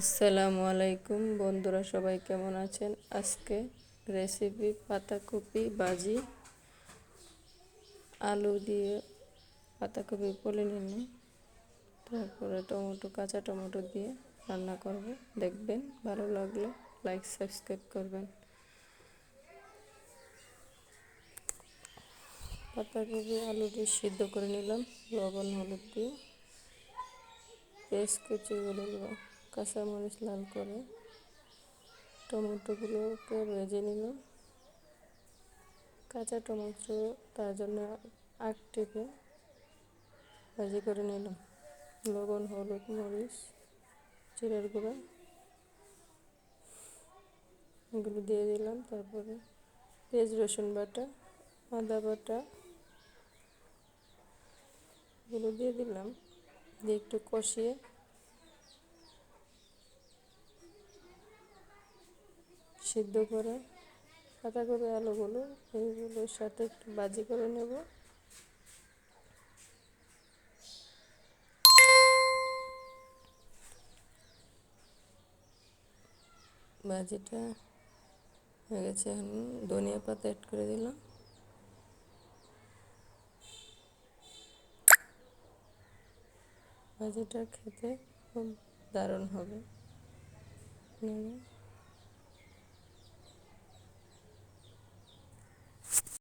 আসসালামু আলাইকুম বন্ধুরা, সবাই কেমন আছেন? আজকে রেসিপি পাতাকপি ভাজি। আলু দিয়ে পাতাকপি পলে নিলাম। তারপরে টমেটো, কাঁচা টমেটো দিয়ে রান্না করব। দেখবেন ভালো লাগলে লাইক সাবস্ক্রাইব করবেন। পাতাকপি আলু দিয়ে সিদ্ধ করে নিলাম। লবণ, হলুদ দিয়ে পেস্ট কুচিগুলো কাঁচামরিচ লাল করে টমেটোগুলোকে ভেজে নিলাম। কাঁচা টমেটো তার জন্য আগ টেপে ভাজি করে নিলাম। লবণ, হলুদ, মরিচ চিড়ের গুঁড়া এগুলো দিয়ে দিলাম। তারপরে পেঁয়াজ, রসুন বাটা, আদা বাটা এগুলো দিয়ে দিলাম। দিয়ে একটু কষিয়ে সিদ্ধ করে পাতাকপি আলুগুলো, এইগুলোর সাথে একটু বাজি করে নেব। ভাজিটা হয়ে গেছে এখন ধনিয়া পাতা অ্যাড করে দিলাম। ভাজিটা খেতে খুব দারুণ হবে।